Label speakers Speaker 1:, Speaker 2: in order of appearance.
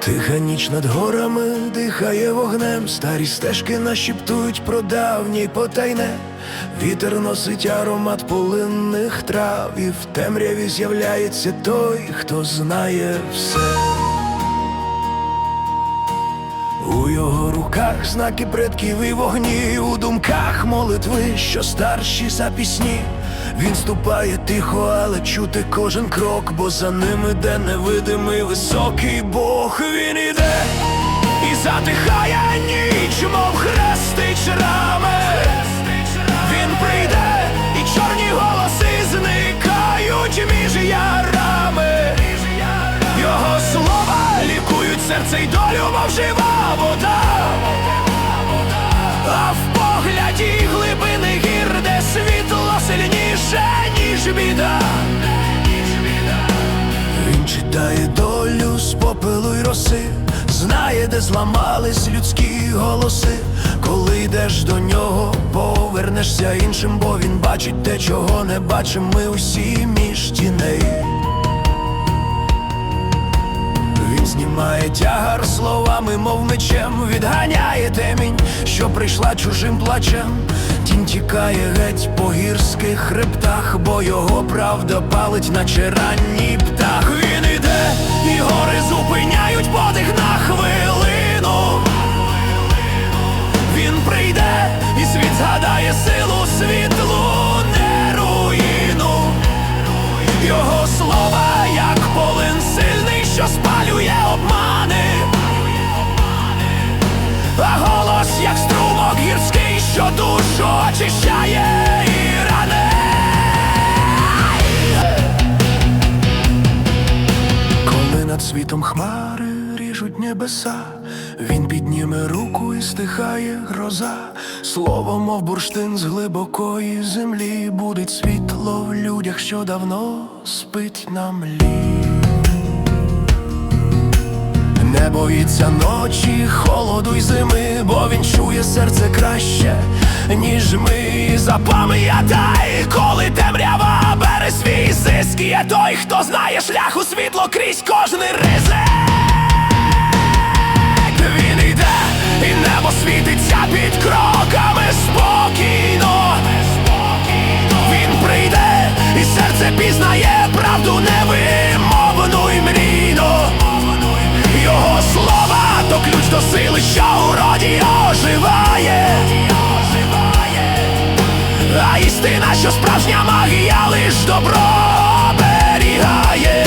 Speaker 1: Тиха ніч над горами дихає вогнем, старі стежки нашіптують про давній потайне. Вітер носить аромат полинних трав, і в темряві з'являється той, хто знає все. У його руках знаки предків і вогні, у думках молитви, що старші за пісні. Він ступає тихо, але чути кожен крок, бо за ним іде невидимий високий Бог. Він іде і затихає серце й долю, мов жива вода. А в погляді глибини гір, де світло сильніше, ніж біда. Він читає долю з попелу й роси, знає, де зламались людські голоси. Коли йдеш до нього, повернешся іншим, бо він бачить те, чого не бачимо ми усі між тіней. Він тягар словами, мов мечем, відганяє темінь, що прийшла чужим плачем. Тінь тікає геть по гірських хребтах, бо його правда палить, наче ранній птах. Він іде, і гори зупиняють хмари ріжуть небеса, він підніме руку і стихає гроза. Слово, мов бурштин з глибокої землі, будить світло в людях, що давно спить на млі. Не боїться ночі, холоду й зими, бо він чує серце краще, ніж ми запам'ятай, коли темрява зиск, є той, хто знає шлях у світло крізь кожний ризик. Він йде, і небо світиться під кроками спокійно. Він прийде, і серце пізнає правду невимовну й мрійно. Його слова то ключ до сили, що у істина, що справжня магія лиш добро оберігає.